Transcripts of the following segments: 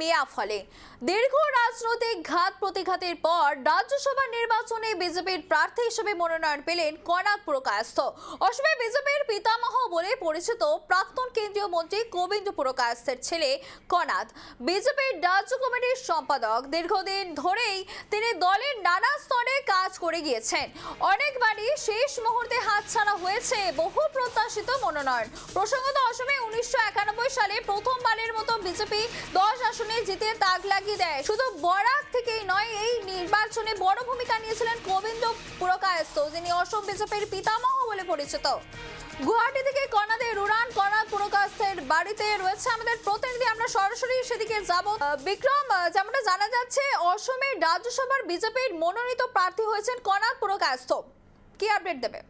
মেয়া ফলে। দীর্ঘ রাজনৈতিক ঘাত প্রতিঘাতের পর রাজ্যসভা নির্বাচনে বিজেপির প্রার্থী হিসেবে মনোনয়ন পেলেন কনাক পুরকায়স্থ। অসমে বিজেপির পিতামহ বলে পরিচিত প্রাক্তন কেন্দ্রীয় মন্ত্রী গোবিন্দ পুরকায়স্থের ছেলে কনাথ। বিজেপির রাজ্য কমিটির সম্পাদক দীর্ঘদিন ধরেই তিনি দলের নানা স্তরে কাজ করে গিয়েছেন। অনেকবারই শেষ মুহূর্তে হাতছাড়া হয়েছে বহু প্রত্যাশিত মনোনয়ন। প্রসঙ্গত অসমে উনিশশো একানব্বই সালে প্রথমবারের মতো বিজেপি দশ আসনে জিতে তাক লাগিয়ে দেয়। শুধু বরাক থেকেই নয়, এই নির্বাচনে বড় ভূমিকা নিয়েছিলেন গোবিন্দ পুরকায়স্থ, যিনি অসম বিজেপির পিতামহ বলে পরিচিত। গুয়াহাটি থেকে কর্ণাদের উড়ান কর্ণাদ পুরকাস্তের বাড়িতে রয়েছে আমাদের প্রতিনিধি। আমরা সরাসরি সেদিকে যাব। বিক্রম যেমনটা জানা যাচ্ছে, অসমের রাজ্যসভার বিজেপির মনোনীত প্রার্থী হয়েছেন কর্ণাদ পুরকাস্ত কি আপডেট দেবে?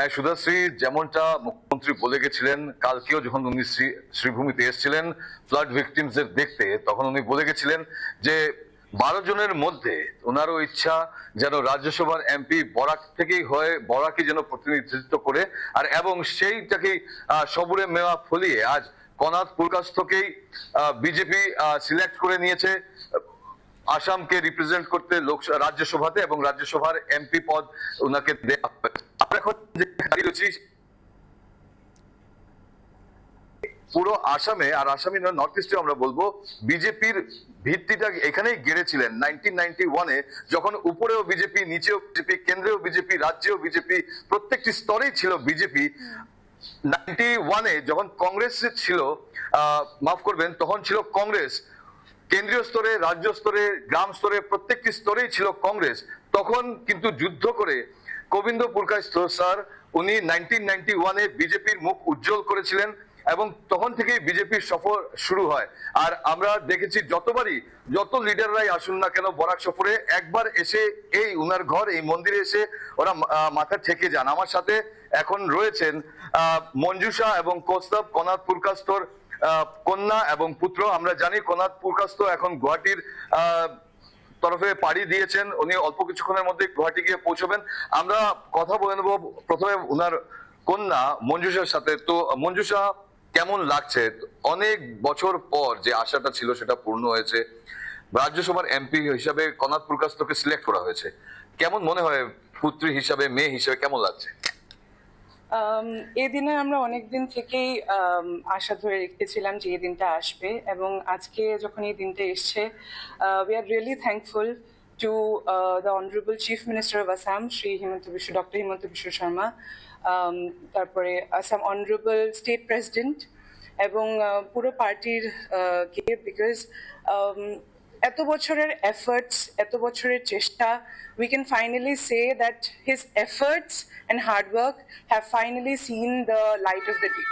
হ্যাঁ সুধাশ্রী, যেমনটা মুখ্যমন্ত্রী বলে গেছিলেন, কালকেও যখন উনি শ্রী- শ্রীভূমিতে এসেছিলেন ফ্লাড ভিকটিমসদের দেখতে, তখন উনি বলে গেছিলেন যে, বারো জনের মধ্যে ওনারও ইচ্ছা যেন রাজ্যসভার এমপি বরাক থেকেই হয়ে, বরাকই যেন প্রতিনিধিত্ব করে, আর এবং সেইটাকেই সবুরে মেওয়া ফলিয়ে আজ কনাথ পুরকাস্থকেই বিজেপি সিলেক্ট করে নিয়েছে, আসামকে রিপ্রেজেন্ট করতে লোক রাজ্যসভাতে এবং রাজ্যসভার এমপি পদ ওনাকে দেয়া হবে। পুরো আসামে, আর আসামি নর্থ ইস্টে আমরা বলব, বিজেপির ভিত্তিটা এখানেই গেড়েছিলেন নাইনটিন যখন উপরেও বিজেপি, নিচেও বিজেপি, কেন্দ্রেও বিজেপি, রাজ্যেও বিজেপি, প্রত্যেকটি স্তরেই ছিল বিজেপি। নাইনটি ওয়ানে যখন কংগ্রেস ছিল মাফ করবেন, তখন ছিল কংগ্রেস। কেন্দ্রীয় স্তরে, রাজ্য স্তরে, গ্রাম স্তরে, প্রত্যেকটি স্তরেই ছিল কংগ্রেস। তখন কিন্তু যুদ্ধ করে গোবিন্দ পুরকায়স্থ স্যার। উনি নাইনটিন নাইনটি ওয়ানে বিজেপির মুখ উজ্জ্বল করেছিলেন এবং তখন থেকেই বিজেপির সফর শুরু হয়। আর আমরা দেখেছি যতবারই যত লিডাররাই আসুন না কেন বরাক সফরে, একবার এসে এই উনার ঘর, এই মন্দিরে এসে ওরা মাথা ঠেকে যান। আমার সাথে এখন রয়েছেন মঞ্জুষা এবং কৌস্তব কনাথ পুরকাস্তর কন্যা এবং পুত্র। আমরা জানি কনাথ পুরকাস্ত এখন গুয়াহাটির তরফে পাড়ি দিয়েছেন, উনি অল্প কিছুক্ষণের মধ্যে গুয়াহাটি গিয়ে পৌঁছবেন। আমরা কথা বলে নেব, প্রথমে উনার কন্যা মঞ্জুষার সাথে। তো মঞ্জুষা কেমন লাগছে? অনেক বছর পর যে আশাটা ছিল সেটা পূর্ণ হয়েছে। রাজ্যসভার এমপি হিসাবে কনাথ পুরকাস্তকে সিলেক্ট করা হয়েছে। কেমন মনে হয়, পুত্রী হিসাবে, মেয়ে হিসাবে কেমন লাগছে? এই দিনে আমরা অনেক দিন থেকেই আশা ধরে রেখেছিলাম যে এই দিনটা আসবে এবং আজকে যখন এই দিনটা এসছে we are really thankful to the honourable chief minister of Assam Shri Himanta Biswa doctor Himanta Biswa Sarma তারপরে আসাম অনারেবল স্টেট প্রেসিডেন্ট এবং পুরো পার্টির কে বিকজ এত বছরের এফর্টস এত বছরের চেষ্টা we can finally that his efforts and hard work have finally seen the light of the day.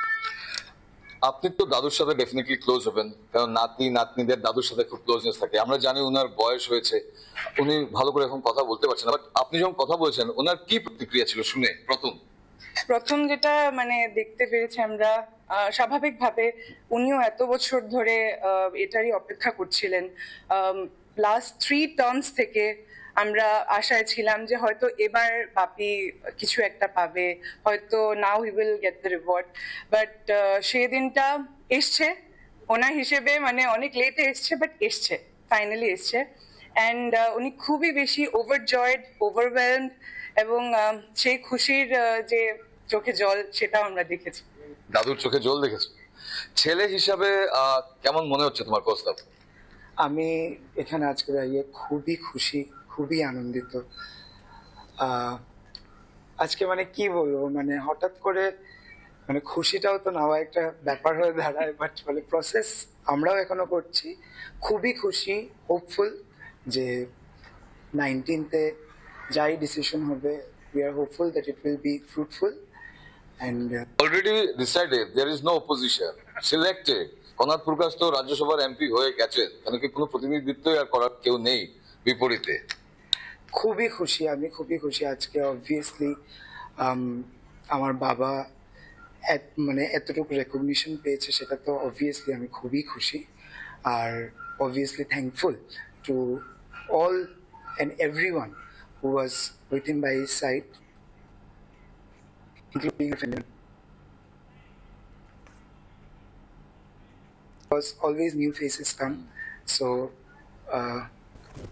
আপনি তো দাদুর সাথে ডেফিনেটলি ক্লোজ হবেন কারণ নাতি নাতনিদের দাদুর সাথে খুব ক্লোজনেস থাকে আমরা জানি ওনার বয়স হয়েছে উনি ভালো করে এখন কথা বলতে পারছেন বাট আপনি যখন কথা বলেছেন ওনার কি প্রতিক্রিয়া ছিল শুনে প্রথম প্রথম যেটা মানে দেখতে পেরেছি আমরা স্বাভাবিকভাবে উনিও এত বছর ধরে এটারই অপেক্ষা করছিলেন। লাস্ট থ্রি টার্মস থেকে আমরা আশায় ছিলাম যে হয়তো এবার বাপি কিছু একটা পাবে, হয়তো নাও he will get the reward but সেই দিনটা এসছে, ওনার হিসেবে মানে অনেক লেটে এসছে বাট এসছে ফাইনালি এসছে। অ্যান্ড উনি খুবই বেশি ওভারজয়েড ওভারওয়েলমড এবং সেই খুশির যে চোখে জল, সেটাও আমরা দেখেছি। দাদুর চোখে জল দেখেছ? ছেলে হিসাবে কেমন মনে হচ্ছে তোমার প্রস্তাব? আমি এখানে আজকে দাঁড়িয়ে খুবই খুশি, খুবই আনন্দিত। আজকে মানে কি বলব? মানে হঠাৎ করে মানে খুশিটাও তো নেওয়া একটা ব্যাপার হয়ে দাঁড়ায় বাট মানে প্রসেস আমরাও এখনও করছি। খুবই খুশি হোপফুল যে নাইনটিনতে যাই ডিসিশন হবে we are hopeful that it will be fruitful and already decided there is no opposition selected কনাথ প্রকাশ তো রাজ্যসভার এমপি হয়ে গেছে। কেন কি কোনো প্রতিনিধিত্বই আর করার কেউ নেই বিপরীতে। খুবই খুশি আমি খুবই খুশি আজকে অবভিয়াসলি আমার বাবা মানে এতটুকু রেকগনিশন পেয়েছে সেটা তো অবভিয়াসলি আমি খুবই খুশি। আর obviously thankful to all and every one who was with in by his side including was always new faces come. So uh,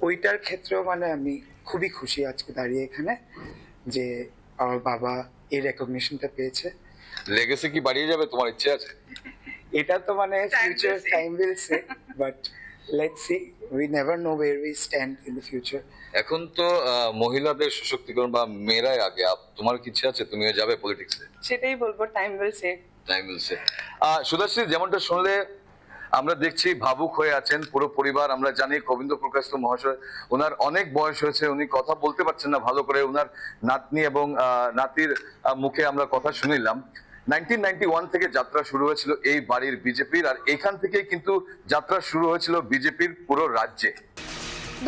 ওইটার ক্ষেত্রেও মানে আমি খুবই খুশি আজকে দাঁড়িয়ে এখানে যে আমার বাবা এই রেকগনিশনটা পেয়েছে। লেগেসি কি বাড়িয়ে যাবে? তোমার ইচ্ছে আছে? এটা তো মানে Time will future say. Time will say but let's see we never know where we stand in the future এখন তো মহিলাদের সশক্তিকরণ বা মেয়েরাই আগে। তোমার কি ইচ্ছে আছে? তুমিও যাবে পলিটিক্সে সেটাই বলব টাইম উইল সে টাইম মিলছে সুদাশ্রী যেমনটা শুনলে আমরা দেখছি ভাবুক হয়ে আছেন পুরো পরিবার। আমরা জানি গোবিন্দ প্রকাশ মহাশয় ওনার অনেক বয়স হয়েছে উনি কথা বলতে পারছেন না ভালো করে। ওনার নাতনি এবং আহ, নাতির মুখে আমরা কথা শুনিলাম। নাইনটিন থেকে যাত্রা শুরু হয়েছিল এই বাড়ির বিজেপির, আর এখান থেকে কিন্তু যাত্রা শুরু হয়েছিল বিজেপির পুরো রাজ্যে।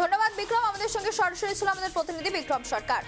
ধন্যবাদ, বিক্রম। আমাদের সঙ্গে সরাসরি ছিল আমাদের প্রতিনিধি বিক্রম সরকার।